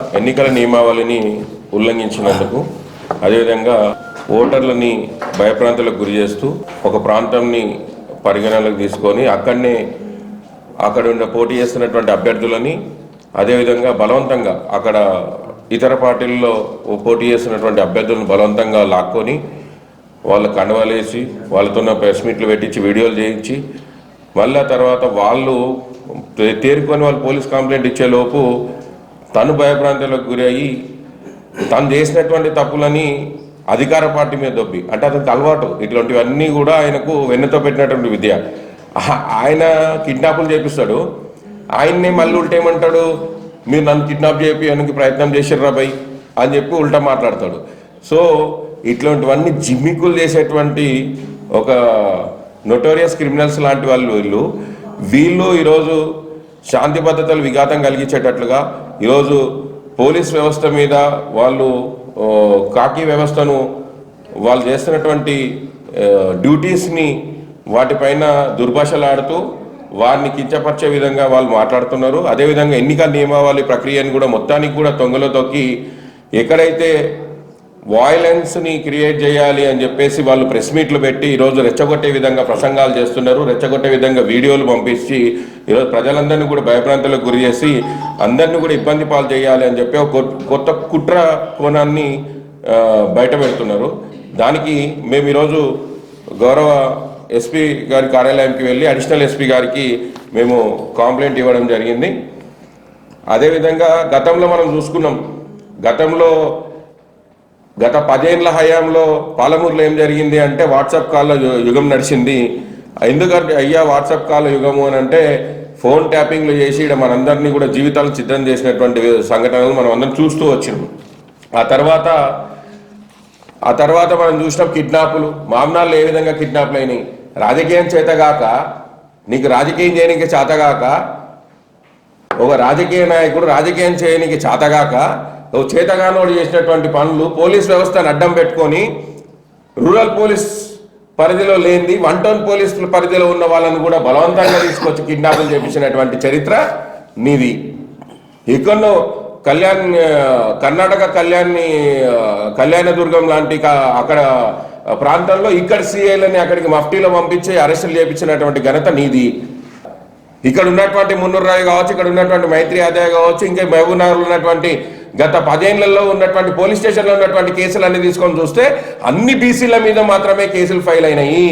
ఎన్నికల నియమావళిని ఉల్లంఘించినందుకు అదేవిధంగా ఓటర్లని భయప్రాంతాలకు గురి చేస్తూ ఒక ప్రాంతంని పరిగణనలోకి తీసుకొని అక్కడనే అక్కడ ఉన్న పోటీ చేస్తున్నటువంటి అభ్యర్థులని అదేవిధంగా బలవంతంగా అక్కడ ఇతర పార్టీల్లో పోటీ చేస్తున్నటువంటి అభ్యర్థులను బలవంతంగా లాక్కొని వాళ్ళ కండవాలేసి వాళ్ళతో ప్రెస్ మీట్లు పెట్టించి వీడియోలు చేయించి మళ్ళా తర్వాత వాళ్ళు తేరుకొని వాళ్ళు పోలీస్ కంప్లైంట్ ఇచ్చేలోపు తను భయభ్రాంతులకు గురి అయ్యి తను చేసినటువంటి తప్పులని అధికార పార్టీ మీద దొబ్బి. అంటే అతనికి అలవాటు. ఇటువంటివన్నీ కూడా ఆయనకు వెన్నతో పెట్టినటువంటి విద్య. ఆయన కిడ్నాపులు చేపిస్తాడు. ఆయన్ని మళ్ళీ ఉల్టేమంటాడు మీరు నన్ను కిడ్నాప్ చేయడానికి ప్రయత్నం చేశారు బై అని చెప్పి ఉల్టా మాట్లాడతాడు. సో ఇట్లాంటివన్నీ జిమ్మికులు చేసేటువంటి ఒక నొటోరియస్ క్రిమినల్స్ లాంటి వాళ్ళు వీళ్ళు. వీళ్ళు ఈరోజు శాంతి భద్రతలు విఘాతం కలిగించేటట్లుగా ఈరోజు పోలీస్ వ్యవస్థ మీద వాళ్ళు కాకి వ్యవస్థను వాళ్ళు చేస్తున్నటువంటి డ్యూటీస్ని వాటిపైన దుర్భాషలాడుతూ వారిని కించపరిచే విధంగా వాళ్ళు మాట్లాడుతున్నారు. అదేవిధంగా ఎన్నికల నియమావళి ప్రక్రియను కూడా మొత్తానికి కూడా తొంగలో తొక్కి ఎక్కడైతే వాయిలెన్స్ని క్రియేట్ చేయాలి అని చెప్పేసి వాళ్ళు ప్రెస్ మీట్లు పెట్టి ఈరోజు రెచ్చగొట్టే విధంగా ప్రసంగాలు చేస్తున్నారు. రెచ్చగొట్టే విధంగా వీడియోలు పంపించి ఈరోజు ప్రజలందరినీ కూడా భయభ్రాంతులకు గురి చేసి అందరినీ కూడా ఇబ్బంది పాలు చేయాలి అని చెప్పి ఒక కొత్త కుట్ర కోణాన్ని బయట పెడుతున్నారు. దానికి మేము ఈరోజు గౌరవ ఎస్పీ గారి కార్యాలయంకి వెళ్ళి అడిషనల్ ఎస్పీ గారికి మేము కాంప్లైంట్ ఇవ్వడం జరిగింది. అదేవిధంగా గతంలో మనం చూసుకున్నాం. గతంలో గత పదేళ్ళ హయాంలో పాలమూరులో ఏం జరిగింది అంటే వాట్సాప్ కాల్లో యుగం నడిచింది. ఎందుకంటే అయ్యా వాట్సాప్ కాల్ యుగము అని అంటే ఫోన్ ట్యాపింగ్లు చేసి ఈడ మనందరినీ కూడా జీవితాలు చిత్రం చేసినటువంటి సంఘటనలు మనం అందరం చూస్తూ వచ్చినాం. ఆ తర్వాత ఆ తర్వాత మనం చూసినాం కిడ్నాపులు. మామనాళ్ళు ఏ విధంగా కిడ్నాపులు అయినాయి? రాజకీయం చేతగాక నీకు రాజకీయం చేయడానికి చేతగాక ఒక రాజకీయ నాయకుడు రాజకీయం చేయనికి చేతగాక ఓ చేతగానోడు చేసినటువంటి పనులు పోలీస్ వ్యవస్థను అడ్డం పెట్టుకొని రూరల్ పోలీస్ పరిధిలో లేనిది వన్ టౌన్ పోలీస్ పరిధిలో ఉన్న వాళ్ళని కూడా బలవంతంగా తీసుకొచ్చి కిడ్నాపులు చేపించినటువంటి చరిత్ర నీది. ఇక్కడో కళ్యాణ్ కర్ణాటక కళ్యాణ్ని కళ్యాణదుర్గం లాంటి అక్కడ ప్రాంతంలో ఇక్కడ సీఐలని అక్కడికి మఫ్టీలో పంపించి అరెస్టులు చేపించినటువంటి ఘనత నీది. ఇక్కడ ఉన్నటువంటి మున్నూరు రాయ్ కావచ్చు ఇక్కడ ఉన్నటువంటి మైత్రి ఆదాయ కావచ్చు ఇంకా మహబూబ్నగర్లో ఉన్నటువంటి గత పదేళ్ళలో ఉన్నటువంటి పోలీస్ స్టేషన్లో ఉన్నటువంటి కేసులన్నీ తీసుకొని చూస్తే అన్ని బీసీల మీద మాత్రమే కేసులు ఫైల్ అయినాయి.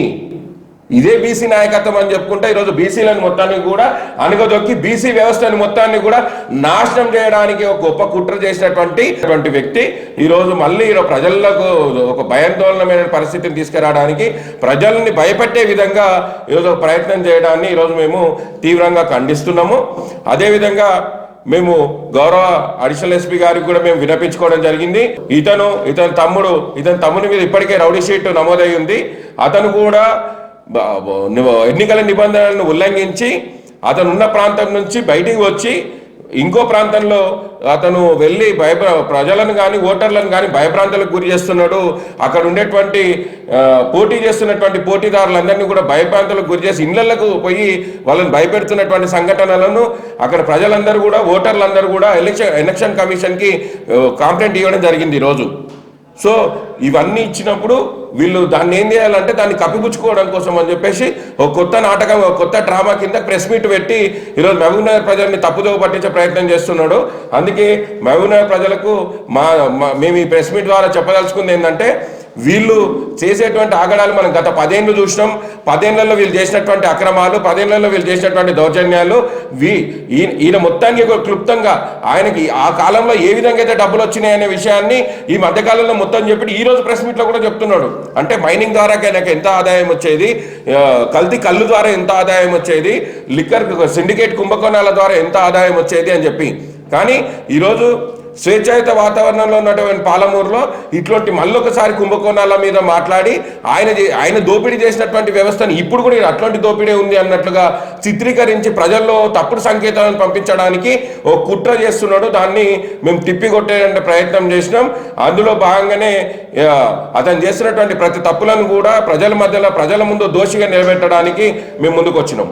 ఇదే బీసీ నాయకత్వం అని చెప్పుకుంటే ఈరోజు బీసీలను మొత్తాన్ని కూడా అణగదొక్కి బీసీ వ్యవస్థను మొత్తాన్ని కూడా నాశనం చేయడానికి ఒక గొప్ప కుట్ర చేసినటువంటి అటువంటి వ్యక్తి. ఈరోజు మళ్ళీ ఈరోజు ప్రజలకు ఒక భయాందోళనమైన పరిస్థితిని తీసుకురావడానికి ప్రజల్ని భయపెట్టే విధంగా ఈరోజు ప్రయత్నం చేయడాన్ని ఈరోజు మేము తీవ్రంగా ఖండిస్తున్నాము. అదేవిధంగా మేము గౌరవ అడిషనల్ ఎస్పీ గారికి కూడా మేము వినపించుకోవడం జరిగింది. ఇతను ఇతని తమ్ముడు ఇతని తమ్ముని మీద ఇప్పటికే రౌడీ షీట్ నమోదై ఉంది అతను కూడా ఎన్నికల నిబంధనలను ఉల్లంఘించి అతను ఉన్న ప్రాంతం నుంచి బయటికి వచ్చి ఇంకో ప్రాంతంలో అతను వెళ్ళి భయప్ర ప్రజలను కానీ ఓటర్లను కానీ భయభ్రాంతులకు గురి చేస్తున్నాడు. అక్కడ ఉండేటువంటి పోటీ చేస్తున్నటువంటి పోటీదారులందరినీ కూడా భయభ్రాంతులకు గురి చేసి ఇళ్ళకు పోయి వాళ్ళని భయపెడుతున్నటువంటి సంఘటనలను అక్కడ ప్రజలందరూ కూడా ఓటర్లందరూ కూడా ఎలక్షన్ ఎలక్షన్ కమిషన్కి కాంప్లైంట్ ఇవ్వడం జరిగింది ఈరోజు. సో ఇవన్నీ ఇచ్చినప్పుడు వీళ్ళు దాన్ని ఏం చేయాలంటే దాన్ని కప్పిపుచ్చుకోవడం కోసం అని చెప్పేసి ఒక కొత్త నాటకం ఒక కొత్త డ్రామా కింద ప్రెస్ మీట్ పెట్టి ఈరోజు మహబూబ్ నగర్ ప్రజల్ని తప్పుదోవ పట్టించే ప్రయత్నం చేస్తున్నాడు. అందుకే మహబూబ్ నగర్ ప్రజలకు మా మా- మేము ఈ ప్రెస్ మీట్ ద్వారా చెప్పదలుచుకుంది ఏంటంటే వీళ్ళు చేసేటువంటి ఆగడాలు మనం గత పదేళ్ళు చూసినాం. పదేళ్ళలో వీళ్ళు చేసినటువంటి అక్రమాలు పదేళ్ళలో వీళ్ళు చేసినటువంటి దౌర్జన్యాలు వీ ఈయన మొత్తానికి క్లుప్తంగా ఆయనకి ఆ కాలంలో ఏ విధంగా అయితే డబ్బులు వచ్చినాయి అనే విషయాన్ని ఈ మధ్యకాలంలో మొత్తం చెప్పి ఈ రోజు ప్రెస్ మీట్లో కూడా చెప్తున్నాడు. అంటే మైనింగ్ ద్వారా ఆయనకు ఎంత ఆదాయం వచ్చేది కల్తీ కళ్ళు ద్వారా ఎంత ఆదాయం వచ్చేది లిక్కర్ సిండికేట్ కుంభకోణాల ద్వారా ఎంత ఆదాయం వచ్చేది అని చెప్పి. కానీ ఈరోజు స్వేచ్ఛాయుత వాతావరణంలో ఉన్నటువంటి పాలమూరులో ఇట్లాంటి మళ్ళొకసారి కుంభకోణాల మీద మాట్లాడి ఆయన ఆయన దోపిడీ చేసినటువంటి వ్యవస్థను ఇప్పుడు కూడా అట్లాంటి దోపిడీ ఉంది అన్నట్లుగా చిత్రీకరించి ప్రజల్లో తప్పుడు సంకేతాలను పంపించడానికి ఓ కుట్ర చేస్తున్నాడు. దాన్ని మేము తిప్పికొట్టే ప్రయత్నం చేసినాం. అందులో భాగంగానే అతను చేసినటువంటి ప్రతి తప్పులను కూడా ప్రజల మధ్యలో ప్రజల ముందు దోషిగా నిలబెట్టడానికి మేము ముందుకు వచ్చినాం